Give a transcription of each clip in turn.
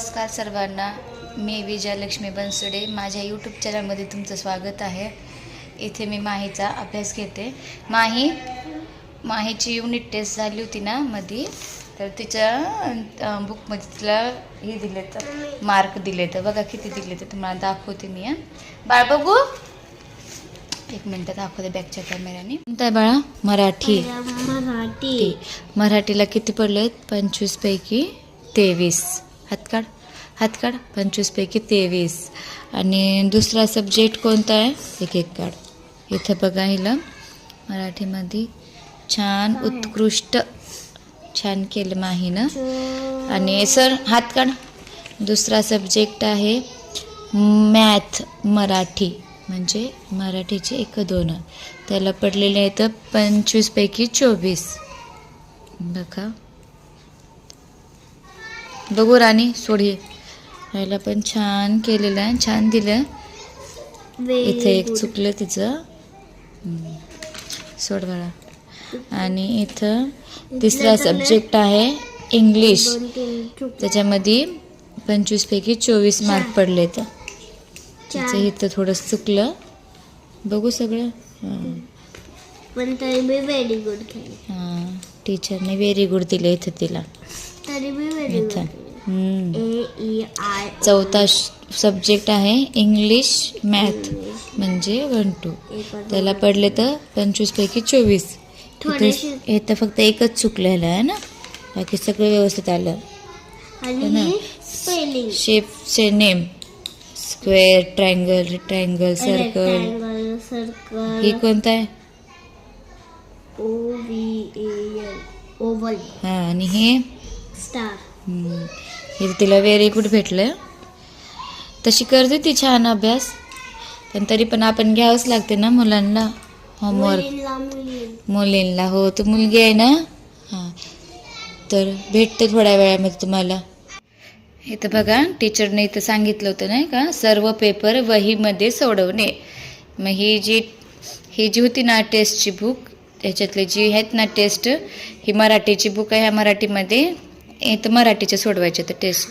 नमस्कार सर्वांना. मी विजयलक्ष्मी बनसोडे. माझ्या यूट्यूब चॅनलमध्ये तुमचं स्वागत आहे. इथे मी माहीचा अभ्यास घेते. माही माहीची युनिट टेस्ट झाली होती ना मधी. तर तिच्या बुकमध्ये तिला हे दिले तर मार्क दिले तर. बघा किती दिले तर तुम्हाला दाखवते मी हं. बाळ बघू. एक मिनटं दाखवते बॅकच्या कॅमेऱ्याने कोणतं आहे बाळा? मराठी. मराठी. मराठीला किती पडलेत? पंचवीस पैकी तेवीस. हात काढ हात काढ पंचवीस पैकी तेवीस. आणि दुसरा सब्जेक्ट कोणता आहे? एक एक काढ. इथं बघा हिला. मराठीमध्ये छान उत्कृष्ट छान केलं माहीनं आणि सर हात काढ दुसरा सब्जेक्ट आहे मॅथ मराठी. म्हणजे मराठीचे एक दोन. त्याला पडलेले आहेत पंचवीसपैकी चोवीस. बघा. बघू राणी सोडी राहायला पण छान केलेलं आहे छान दिलं. इथे एक चुकलं तिचं. सोड बाळा. आणि इथं तिसरा सब्जेक्ट आहे इंग्लिश त्याच्यामध्ये पंचवीसपैकी चोवीस मार्क पडले तर तिचं इथं थोडंसं चुकलं. बघू सगळं. हां. पण तरी मी व्हेरी गुड हां. टीचरने व्हेरी गुड दिलं इथं तिला. इथं चौथा सब्जेक्ट आहे इंग्लिश मॅथ म्हणजे वन टू त्याला पडले तर पंचवीसपैकी चोवीस. इथं इथं फक्त एकच चुकलेलं आहे ना? बाकी सगळं व्यवस्थित आलं. ही शेपचे name square triangle triangle circle circle ही कोणता आहे? ओ ए ओव्हल हां आणि हे? स्टार. हे तिला व्हेरी गुड भेटलं तशी करते ती छान अभ्यास. पण तरी पण आपण घ्यावंच लागते ना मुलांना होमवर्क मुलींना. मुलीं मुलींना हो तू मुलगी आहे ना? हां. तर भेटते थोड्या वेळामध्ये तुम्हाला. इथं बघा टीचरने इथं सांगितलं होतं नाही का? सर्व पेपर वहीमध्ये सोडवणे. मग ही जी ही जी होती ना टेस्टची बुक त्याच्यातले जी आहेत ना टेस्ट ही मराठीची बुक आहे ह्या मराठीमध्ये. इथं मराठीचे सोडवायचे तर टेस्ट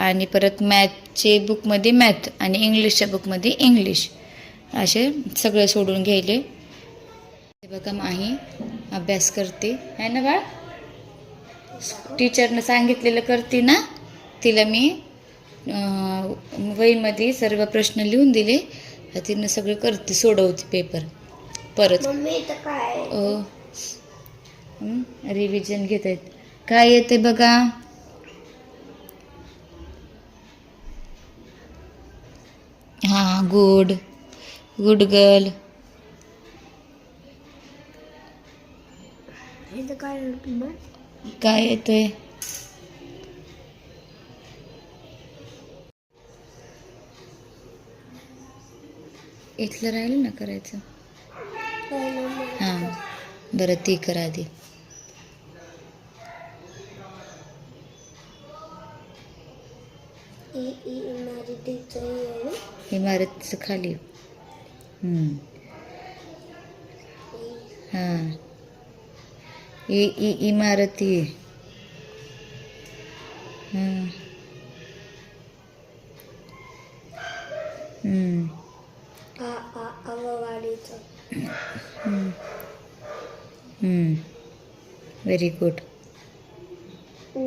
आणि परत मॅथचे बुकमध्ये मॅथ आणि इंग्लिशच्या बुकमध्ये इंग्लिश असे सगळं सोडून घ्यायले. बघा माही अभ्यास करते. आहे ना बाळ? टीचरनं सांगितलेलं करते ना? तिला मी वहीमध्ये सर्व प्रश्न लिहून दिले. तिनं सगळं करते सोडवते पेपर परत. रिव्हिजन घेत आहेत काय येते बघा? हां गुड. Good girl. काय येतोय? इथलं राहिलं ना करायचं? हां बरं ती करा आधी ई ई इमारतीचं. इमारतीचं खाली. हम्म. हां. इ इमारती हां. व्हेरी गुड उ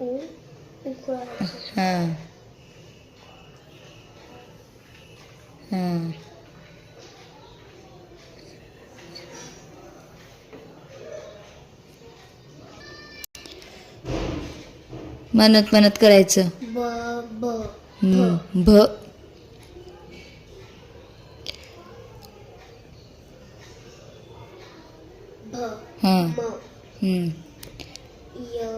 उ उकळायचं. हां. हां म्हणत म्हणत करायचं. ब ब हम्म. भ. भ हां. म. हम्म. य.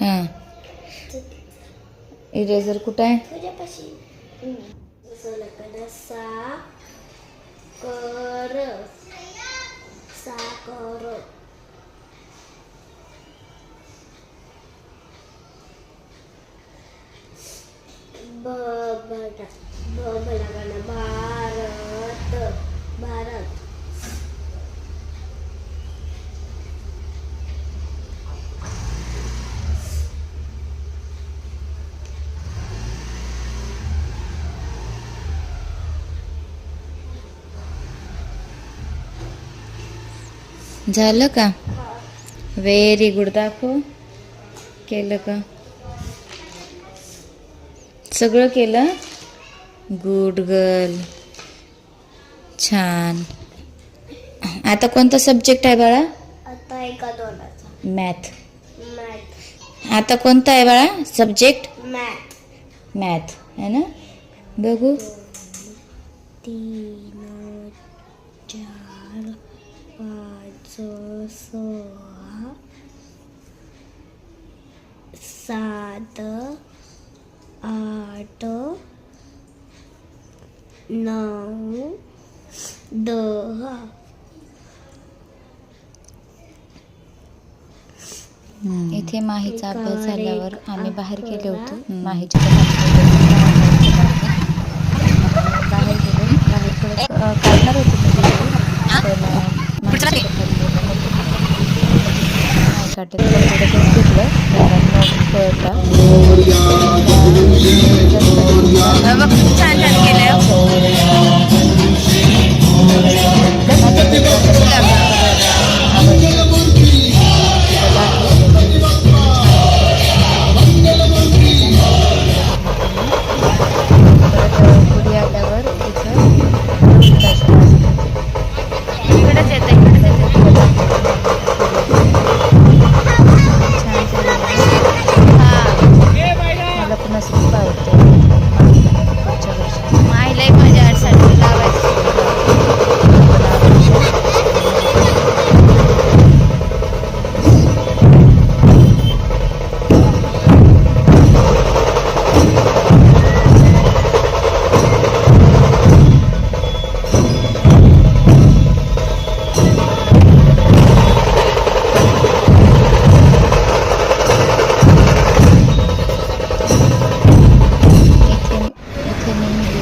हां. इरेझर कुठं आहे तुझ्यापाशी जसं लग्न सा कर साकर ब बडा ब बडा बडा भारत भारत झालं का? व्हेरी गुड दाखव. केलं का? सगळं केलं? गुड गर्ल छान. आता कोणता सब्जेक्ट आहे बाळा? आता एका दोनाचा मॅथ मॅथ आता कोणता आहे बाळा सब्जेक्ट मॅथ मॅथ है ना? बघू. तीन सहा सात आठ नऊ दहा इथे माहीचा अभ्यास झाल्यावर आम्ही बाहेर गेलो होतो. माहीच्या बाहेर गेलो बाहेर थोडं काढणार होतो पण अ, माहीच्या नाही काढलं तर थोडं थोडं घेतलं कारण नोट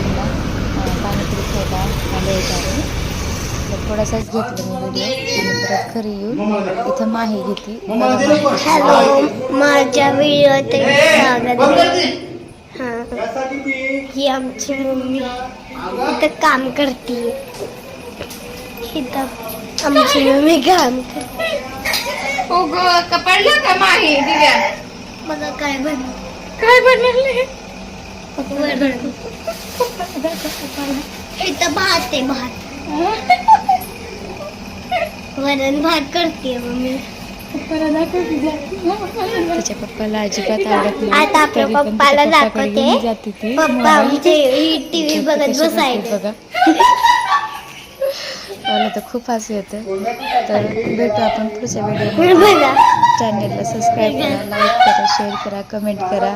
मी मुलींना अं, पाणीपुरी खायला आले आहे. तर थोडासाच घेतलं मी व्हिडिओ आणि परत घरी येऊन इथं माही घेतली हॅलो माझ्या व्हिडिओत स्वागत हा. ही आमची मम्मी. इथं काम करते. इथं आमची मम्मी काम करते. कपडला का माही दिव्या? बघा काय बन काय बनवले इथं भात आहे भात. वरण भात करते मम्मी तिच्या पप्पाला अजिबात आवडत नाही. आता आपल्या पप्पाला दाखवते. पप्पा. आमचे टीव्ही बघत बसायचे. बघा. मला तर खूप हसू येतं तर भेटू आपण पुढच्या व्हिडिओ चॅनलला सबस्क्राईब करा लाईक करा शेअर करा कमेंट करा.